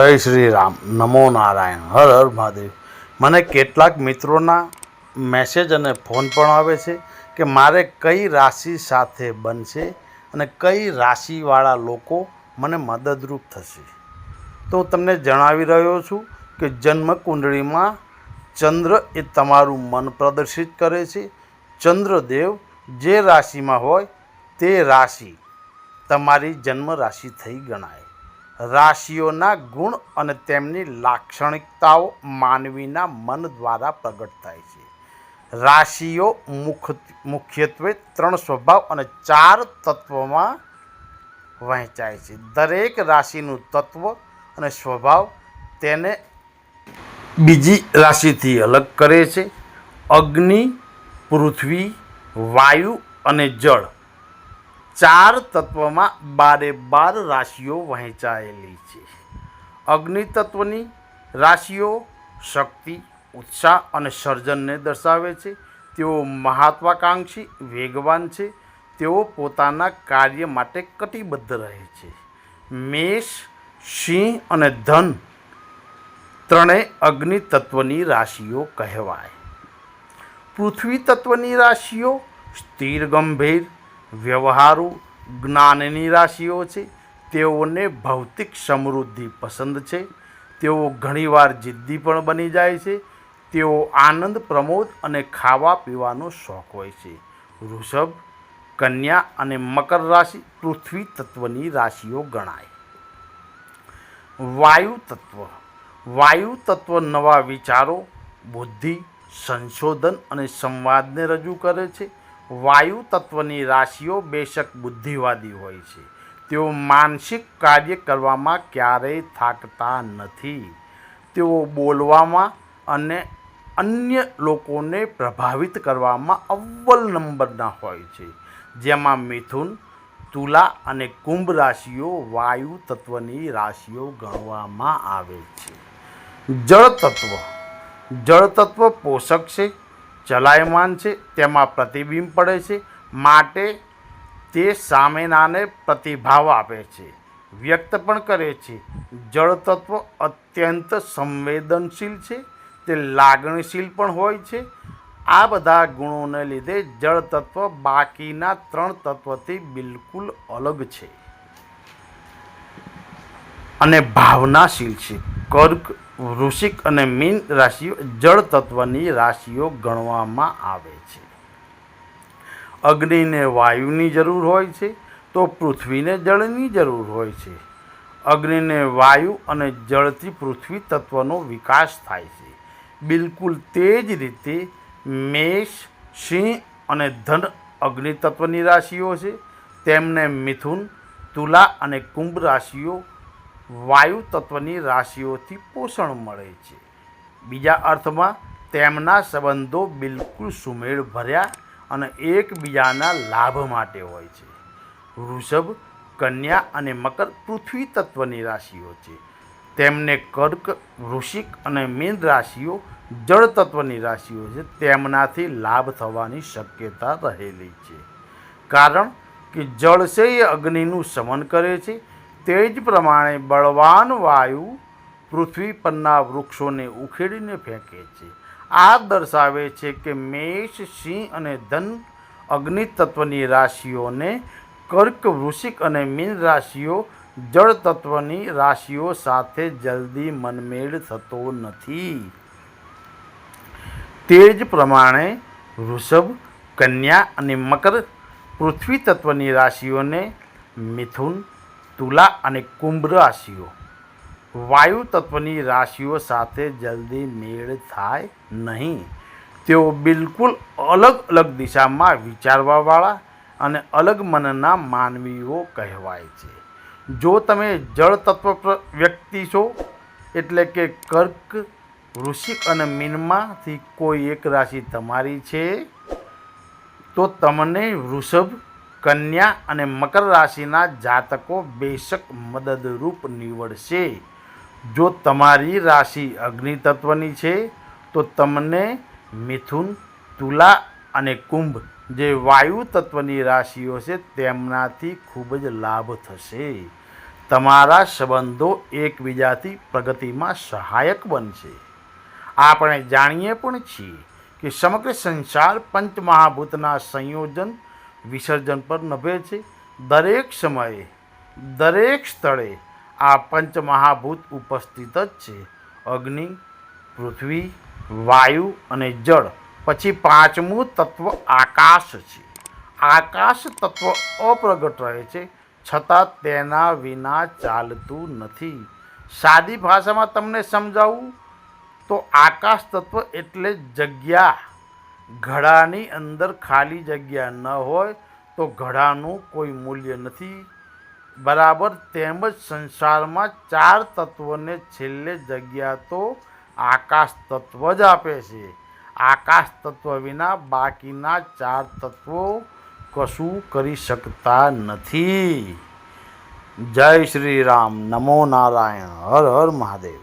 જય શ્રી રામ. નમો નારાયણ. હર હર મહાદેવ. મને કેટલાક મિત્રોના મેસેજ અને ફોન પણ આવે છે કે મારે કઈ રાશિ સાથે બનશે અને કઈ રાશિવાળા લોકો મને મદદરૂપ થશે. તો હું તમને જણાવી રહ્યો છું કે જન્મ કુંડળીમાં ચંદ્ર એ તમારું મન પ્રદર્શિત કરે છે. ચંદ્રદેવ જે રાશિમાં હોય તે રાશિ તમારી જન્મ રાશિ થઈ ગણાય. રાશિઓના ગુણ અને તેમની લાક્ષણિકતાઓ માનવીના મન દ્વારા પ્રગટ થાય છે. રાશિઓ મુખ, મુખ્યત્વે ત્રણ સ્વભાવ અને ચાર તત્વોમાં વહેંચાય છે. દરેક રાશિનું તત્વ અને સ્વભાવ તેને બીજી રાશિથી અલગ કરે છે. અગ્નિ, પૃથ્વી, વાયુ અને જળ ચાર તત્વમાં બારે બાર રાશિઓ વહેંચાયેલી છે. અગ્નિ તત્વની રાશિઓ શક્તિ, ઉત્સાહ અને સર્જનને દર્શાવે છે. તેઓ મહત્વાકાંક્ષી, વેગવાન છે. તેઓ પોતાના કાર્ય માટે કટિબદ્ધ રહે છે. મેષ, સિંહ અને ધન ત્રણેય અગ્નિ તત્વની રાશિઓ કહેવાય. પૃથ્વી તત્વની રાશિઓ સ્થિર, ગંભીર વ્યવહારુ જ્ઞાનની રાશિઓ છે. તેઓને ભૌતિક સમૃદ્ધિ પસંદ છે. તેઓ ઘણીવાર જિદ્દી પણ બની જાય છે. તેઓ આનંદ પ્રમોદ અને ખાવા પીવાનો શોખ હોય છે. વૃષભ, કન્યા અને મકર રાશિ પૃથ્વી તત્વની રાશિઓ ગણાય. વાયુ તત્વ. વાયુ તત્વ નવા વિચારો, બુદ્ધિ, સંશોધન અને સંવાદને રજૂ કરે છે. વાયુ તત્વની રાશિઓ બેશક બુદ્ધિવાદી હોય છે. તેઓ માનસિક કાર્ય કરવામાં ક્યારેય થાકતા નથી. તેઓ બોલવામાં અને અન્ય લોકોને પ્રભાવિત કરવામાં અવ્વલ નંબરના હોય છે. જેમાં મિથુન, તુલા અને કુંભ રાશિઓ વાયુ તત્વની રાશિઓ ગણવામાં આવે છે. જળ તત્વ પોષક છે. ચલાયમાન છે, તેમાં પ્રતિબિંબ પડે છે, માટે તે સામેનાને પ્રતિભાવ આપે છે, વ્યક્ત પણ કરે છે. જળ તત્વ અત્યંત સંવેદનશીલ છે, તે લાગણીશીલ પણ હોય છે. આ બધા ગુણોને લીધે જળ તત્વ બાકીના ત્રણ તત્વથી બિલકુલ અલગ છે. અને ભાવનાશીલ છે. કર્ક વૃશ્ચિક અને મીન રાશિઓ જળ તત્વની રાશિઓ ગણવામાં આવે છે. અગ્નિને વાયુની જરૂર હોય છે તો પૃથ્વીને જળની જરૂર હોય છે. અગ્નિને વાયુ અને જળથી પૃથ્વી તત્વનો વિકાસ થાય છે. બિલકુલ તે જ રીતે મેષ, સિંહ અને ધન અગ્નિ તત્વની રાશિઓ છે. તેમને મિથુન, તુલા અને કુંભ રાશિઓ વાયુ તત્વની રાશિઓથી પોષણ મળે છે. બીજા અર્થમાં, તેમના સંબંધો બિલકુલ સુમેળ ભર્યા અને એકબીજાના લાભ માટે હોય છે. વૃષભ, કન્યા અને મકર પૃથ્વી તત્વની રાશિઓ છે. તેમને કર્ક, વૃશ્ચિક અને મીન રાશિઓ જળ તત્વની રાશિઓ છે. તેમનાથી લાભ થવાની શક્યતા રહેલી છે. કારણ કે જળશય અગ્નિનું શમન કરે છે તે જ પ્રમાણે બળવાન વાયુ પૃથ્વી પરના વૃક્ષોને ઉખેડીને ફેંકે છે. આ દર્શાવે છે કે મેષ, સિંહ અને ધન અગ્નિ તત્વની રાશિઓને કર્ક, વૃશ્ચિક અને મીન રાશિઓ જળ તત્વની રાશિઓ સાથે જલ્દી મનમેળ થતો નથી. તે જ પ્રમાણે વૃષભ, કન્યા અને મકર પૃથ્વી તત્વની રાશિઓને મિથુન તુલા અને કુંભ રાશિઓ. વાયુ તત્વની રાશિઓ સાથે જલ્દી મેળ થાય નહીં. તેઓ બિલકુલ અલગ અલગ દિશામાં વિચારવાવાળા અને અલગ મનના માનવીઓ કહેવાય છે. જો તમે જળ તત્વ વ્યક્તિ છો, એટલે કે કર્ક, વૃશ્ચિક અને મીનમાંથી કોઈ એક રાશિ તમારી છે, તો તમને વૃષભ કન્યા અને મકર રાશિના જાતકો બેશક મદદરૂપ નીવડશે. જો તમારી રાશિ અગ્નિ તત્વની છે, તો તમને મિથુન, તુલા અને કુંભ જે વાયુ તત્વની રાશિઓ છે, તેમનાથી ખૂબ જ લાભ થશે. તમારા સંબંધો એકબીજાથી પ્રગતિમાં સહાયક બનશે. આપણે જાણીએ પણ છીએ કે સમગ્ર સંસાર પંચમહાભૂતના સંયોજન વિસર્જન પર નભે છે. દરેક સમયે, દરેક સ્થળે આ પંચમહાભૂત ઉપસ્થિત જ છે. અગ્નિ, પૃથ્વી, વાયુ અને જળ, પછી પાંચમું તત્વ આકાશ છે. આકાશ તત્વ અપ્રગટ રહે છે, છતાં તેના વિના ચાલતું નથી. સાદી ભાષામાં તમને સમજાવું તો આકાશ તત્વ એટલે જગ્યા. ઘડાની અંદર ખાલી જગ્યા ન હોય તો ઘડાનું કોઈ મૂલ્ય નથી. બરાબર તેમજ સંસારમાં ચાર તત્વોને છેલ્લે જગ્યા તો આકાશ તત્વ જ આપે છે. આકાશ તત્વ વિના બાકીના ચાર તત્વો કશું કરી શકતા નથી. જય શ્રી રામ. નમો નારાયણ. હર હર મહાદેવ.